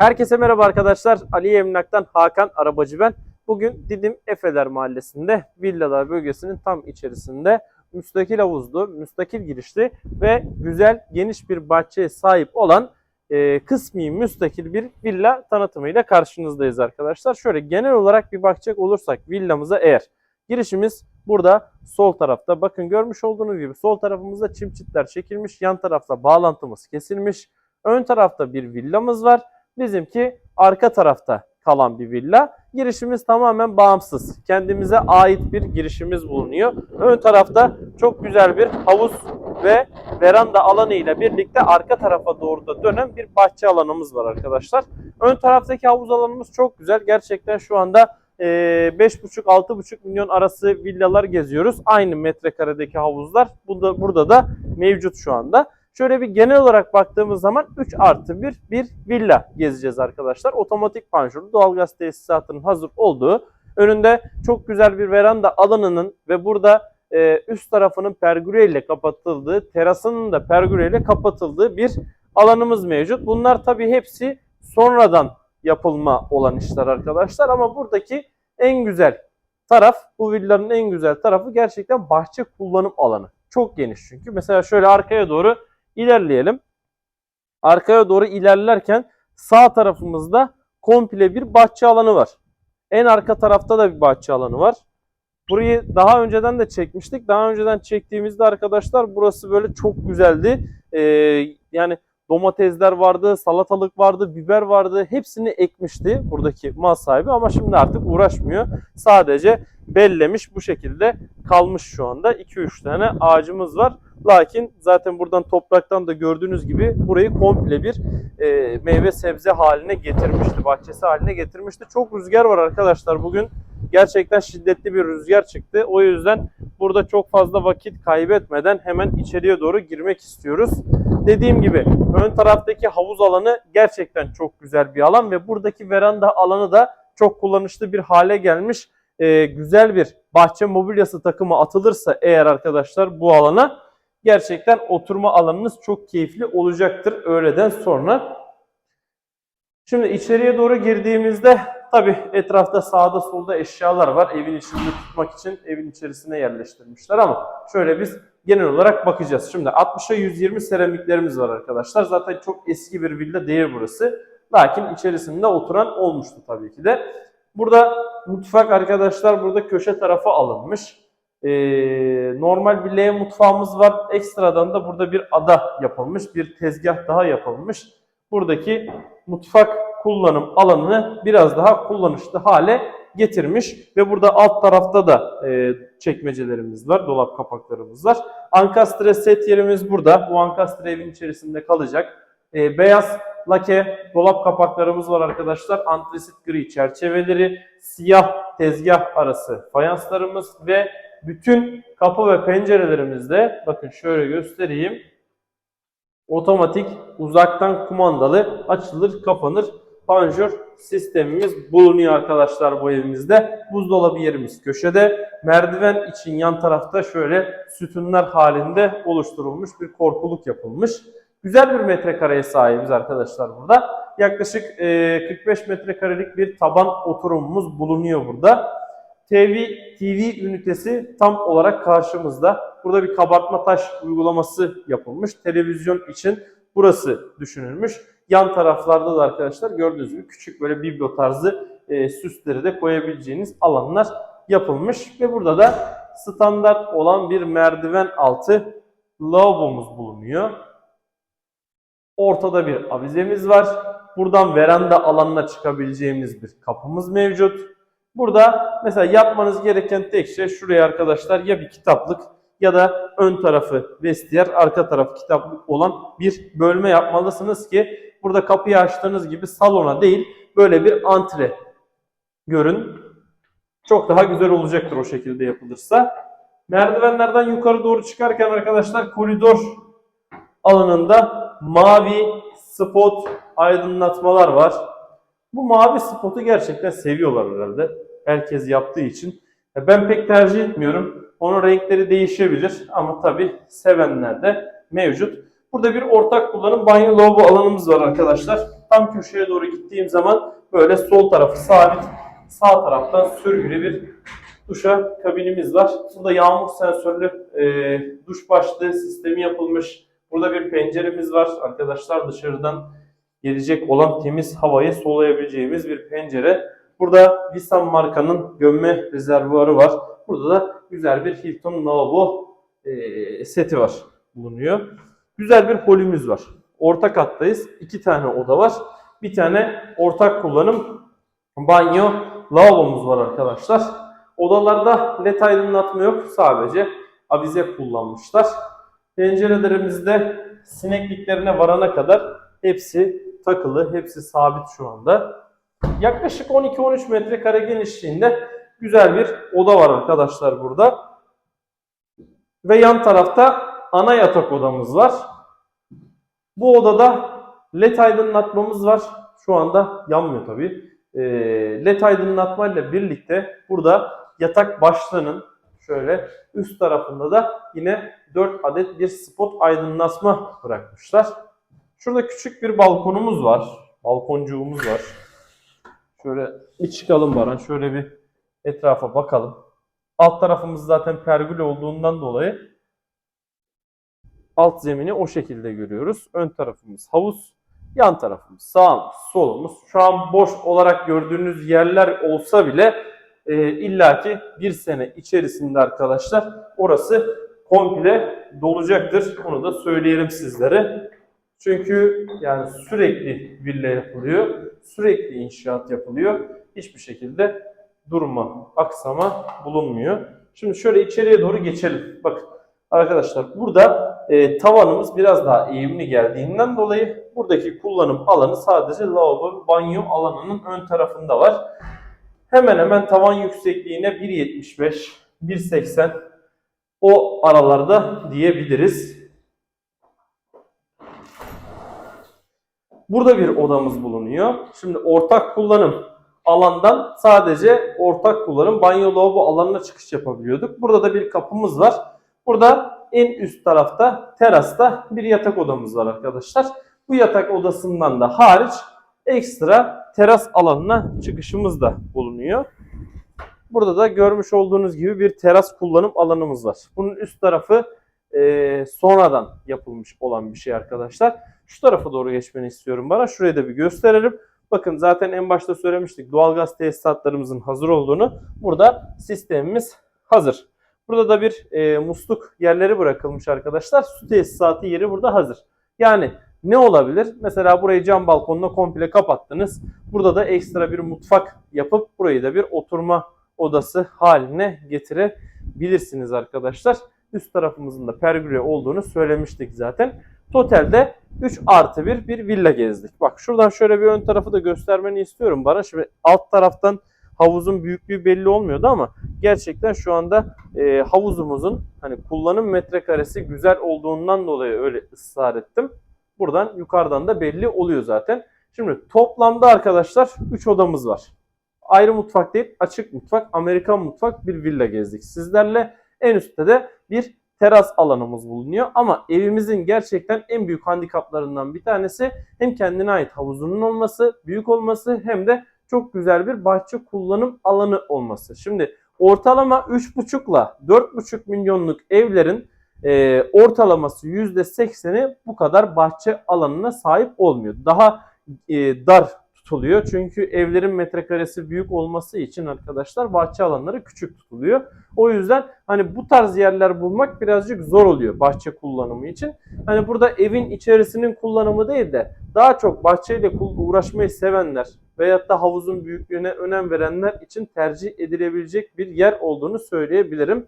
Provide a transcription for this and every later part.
Herkese merhaba arkadaşlar. Ali Emlak'tan Hakan Arabacı ben. Bugün Didim Efeler Mahallesi'nde villalar bölgesinin tam içerisinde müstakil havuzlu, müstakil girişli ve güzel geniş bir bahçeye sahip olan e, kısmi müstakil bir villa tanıtımıyla karşınızdayız arkadaşlar. Şöyle genel olarak bir bakacak olursak villamıza eğer girişimiz burada sol tarafta bakın görmüş olduğunuz gibi sol tarafımızda çim çitler çekilmiş yan tarafta bağlantımız kesilmiş ön tarafta bir villamız var Bizimki arka tarafta kalan bir villa. Girişimiz tamamen bağımsız. Kendimize ait bir girişimiz bulunuyor. Ön tarafta çok güzel bir havuz ve veranda alanı ile birlikte arka tarafa doğru da dönen bir bahçe alanımız var arkadaşlar. Ön taraftaki havuz alanımız çok güzel. Gerçekten şu anda e, 5,5-6,5 milyon arası villalar geziyoruz. Aynı metrekaredeki havuzlar burada, burada da mevcut şu anda. Şöyle bir genel olarak baktığımız zaman 3 artı 1 bir villa gezeceğiz arkadaşlar. Otomatik panjurlu doğalgaz tesisatının hazır olduğu, önünde çok güzel bir veranda alanının ve burada e, üst tarafının pergüle ile kapatıldığı, terasının da pergüle ile kapatıldığı bir alanımız mevcut. Bunlar tabii hepsi sonradan yapılma olan işler arkadaşlar ama buradaki en güzel taraf, bu villanın en güzel tarafı gerçekten bahçe kullanım alanı. Çok geniş çünkü. Mesela şöyle arkaya doğru ilerleyelim. Arkaya doğru ilerlerken sağ tarafımızda komple bir bahçe alanı var. En arka tarafta da bir bahçe alanı var. Burayı daha önceden de çekmiştik. Daha önceden çektiğimizde arkadaşlar burası böyle çok güzeldi. Ee, yani domatesler vardı, salatalık vardı, biber vardı. Hepsini ekmişti buradaki mal sahibi ama şimdi artık uğraşmıyor. Sadece bellemiş bu şekilde kalmış şu anda. 2-3 tane ağacımız var. Lakin zaten buradan topraktan da gördüğünüz gibi burayı komple bir e, meyve sebze haline getirmişti. Bahçesi haline getirmişti. Çok rüzgar var arkadaşlar bugün. Gerçekten şiddetli bir rüzgar çıktı. O yüzden burada çok fazla vakit kaybetmeden hemen içeriye doğru girmek istiyoruz. Dediğim gibi ön taraftaki havuz alanı gerçekten çok güzel bir alan ve buradaki veranda alanı da çok kullanışlı bir hale gelmiş. Ee, güzel bir bahçe mobilyası takımı atılırsa eğer arkadaşlar bu alana gerçekten oturma alanınız çok keyifli olacaktır öğleden sonra. Şimdi içeriye doğru girdiğimizde tabi etrafta sağda solda eşyalar var. Evin içinde tutmak için evin içerisine yerleştirmişler ama şöyle biz genel olarak bakacağız. Şimdi 60'a 120 seramiklerimiz var arkadaşlar. Zaten çok eski bir villa değil burası. Lakin içerisinde oturan olmuştu tabii ki de. Burada mutfak arkadaşlar burada köşe tarafa alınmış. Ee, normal bir L mutfağımız var. Ekstradan da burada bir ada yapılmış. Bir tezgah daha yapılmış. Buradaki mutfak kullanım alanını biraz daha kullanışlı hale getirmiş. Ve burada alt tarafta da e, çekmecelerimiz var. Dolap kapaklarımız var. Ankastre set yerimiz burada. Bu ankastre evin içerisinde kalacak. E, beyaz lake dolap kapaklarımız var arkadaşlar. Antresit gri çerçeveleri, siyah tezgah arası fayanslarımız ve bütün kapı ve pencerelerimizde bakın şöyle göstereyim. Otomatik uzaktan kumandalı açılır kapanır panjur sistemimiz bulunuyor arkadaşlar bu evimizde. Buzdolabı yerimiz köşede. Merdiven için yan tarafta şöyle sütunlar halinde oluşturulmuş bir korkuluk yapılmış. Güzel bir metrekareye sahibiz arkadaşlar burada. Yaklaşık 45 metrekarelik bir taban oturumumuz bulunuyor burada. TV, TV ünitesi tam olarak karşımızda. Burada bir kabartma taş uygulaması yapılmış. Televizyon için burası düşünülmüş. Yan taraflarda da arkadaşlar gördüğünüz gibi küçük böyle biblo tarzı e, süsleri de koyabileceğiniz alanlar yapılmış. Ve burada da standart olan bir merdiven altı lavabomuz bulunuyor. Ortada bir avizemiz var. Buradan veranda alanına çıkabileceğimiz bir kapımız mevcut. Burada mesela yapmanız gereken tek şey şuraya arkadaşlar ya bir kitaplık ya da ön tarafı vestiyer, arka tarafı kitaplık olan bir bölme yapmalısınız ki burada kapıyı açtığınız gibi salona değil böyle bir antre görün. Çok daha güzel olacaktır o şekilde yapılırsa. Merdivenlerden yukarı doğru çıkarken arkadaşlar koridor alanında mavi spot aydınlatmalar var. Bu mavi spotu gerçekten seviyorlar herhalde. Herkes yaptığı için. Ben pek tercih etmiyorum. Onun renkleri değişebilir ama tabi sevenler de mevcut. Burada bir ortak kullanım banyo lavabo alanımız var arkadaşlar. tam köşeye doğru gittiğim zaman böyle sol tarafı sabit, sağ taraftan sürgülü bir duşa kabinimiz var. Burada yağmur sensörlü e, duş başlığı sistemi yapılmış. Burada bir penceremiz var. Arkadaşlar dışarıdan gelecek olan temiz havayı soluyabileceğimiz bir pencere. Burada Visan markanın gömme rezervuarı var. Burada da güzel bir Hilton lavabo e, seti var bulunuyor. Güzel bir holümüz var. Orta kattayız. İki tane oda var. Bir tane ortak kullanım banyo lavabomuz var arkadaşlar. Odalarda led aydınlatma yok. Sadece avize kullanmışlar. Pencerelerimizde sinekliklerine varana kadar hepsi takılı, hepsi sabit şu anda. Yaklaşık 12-13 metrekare genişliğinde güzel bir oda var arkadaşlar burada. Ve yan tarafta ana yatak odamız var. Bu odada led aydınlatmamız var. Şu anda yanmıyor tabii. Ee, led aydınlatma ile birlikte burada yatak başlığının şöyle üst tarafında da yine 4 adet bir spot aydınlatma bırakmışlar. Şurada küçük bir balkonumuz var. Balkoncuğumuz var. Şöyle bir çıkalım Baran. Şöyle bir etrafa bakalım. Alt tarafımız zaten pergül olduğundan dolayı alt zemini o şekilde görüyoruz. Ön tarafımız havuz, yan tarafımız sağımız, solumuz. Şu an boş olarak gördüğünüz yerler olsa bile e, illaki bir sene içerisinde arkadaşlar orası komple dolacaktır. Onu da söyleyelim sizlere. Çünkü yani sürekli villa yapılıyor, sürekli inşaat yapılıyor. Hiçbir şekilde durma, aksama bulunmuyor. Şimdi şöyle içeriye doğru geçelim. Bakın arkadaşlar burada e, tavanımız biraz daha eğimli geldiğinden dolayı buradaki kullanım alanı sadece lavabo banyo alanının ön tarafında var. Hemen hemen tavan yüksekliğine 1.75, 1.80 o aralarda diyebiliriz. Burada bir odamız bulunuyor. Şimdi ortak kullanım alandan sadece ortak kullanım banyo lavabo alanına çıkış yapabiliyorduk. Burada da bir kapımız var. Burada en üst tarafta terasta bir yatak odamız var arkadaşlar. Bu yatak odasından da hariç ekstra teras alanına çıkışımız da bulunuyor. Burada da görmüş olduğunuz gibi bir teras kullanım alanımız var. Bunun üst tarafı e, sonradan yapılmış olan bir şey arkadaşlar. Şu tarafa doğru geçmeni istiyorum bana. Şurayı da bir gösterelim. Bakın zaten en başta söylemiştik doğalgaz tesisatlarımızın hazır olduğunu. Burada sistemimiz hazır. Burada da bir e, musluk yerleri bırakılmış arkadaşlar. Su tesisatı yeri burada hazır. Yani ne olabilir? Mesela burayı cam balkonuna komple kapattınız. Burada da ekstra bir mutfak yapıp burayı da bir oturma odası haline getirebilirsiniz arkadaşlar. Üst tarafımızın da pergüle olduğunu söylemiştik zaten. Totalde 3 artı 1 bir villa gezdik. Bak şuradan şöyle bir ön tarafı da göstermeni istiyorum bana. Şimdi alt taraftan havuzun büyüklüğü belli olmuyordu ama gerçekten şu anda e, havuzumuzun hani kullanım metrekaresi güzel olduğundan dolayı öyle ısrar ettim. Buradan yukarıdan da belli oluyor zaten. Şimdi toplamda arkadaşlar 3 odamız var. Ayrı mutfak değil, açık mutfak, Amerikan mutfak bir villa gezdik sizlerle. En üstte de bir teras alanımız bulunuyor. Ama evimizin gerçekten en büyük handikaplarından bir tanesi hem kendine ait havuzunun olması, büyük olması hem de çok güzel bir bahçe kullanım alanı olması. Şimdi ortalama 3,5 ile 4,5 milyonluk evlerin e, ortalaması %80'i bu kadar bahçe alanına sahip olmuyor. Daha e, dar tutuluyor. Çünkü evlerin metrekaresi büyük olması için arkadaşlar bahçe alanları küçük tutuluyor. O yüzden hani bu tarz yerler bulmak birazcık zor oluyor bahçe kullanımı için. Hani burada evin içerisinin kullanımı değil de daha çok bahçeyle uğraşmayı sevenler veyahut da havuzun büyüklüğüne önem verenler için tercih edilebilecek bir yer olduğunu söyleyebilirim.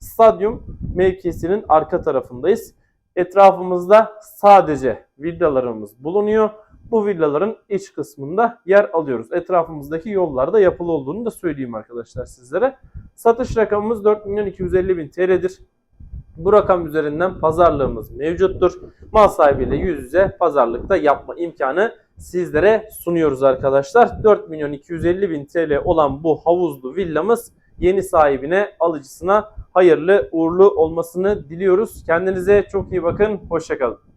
Stadyum mevkisinin arka tarafındayız. Etrafımızda sadece villalarımız bulunuyor. Bu villaların iç kısmında yer alıyoruz. Etrafımızdaki yollarda yapılı olduğunu da söyleyeyim arkadaşlar sizlere. Satış rakamımız 4 milyon 250 bin TL'dir. Bu rakam üzerinden pazarlığımız mevcuttur. Mal sahibiyle yüz yüze pazarlıkta yapma imkanı sizlere sunuyoruz arkadaşlar. 4 milyon 250 bin TL olan bu havuzlu villamız yeni sahibine, alıcısına hayırlı uğurlu olmasını diliyoruz. Kendinize çok iyi bakın. Hoşçakalın.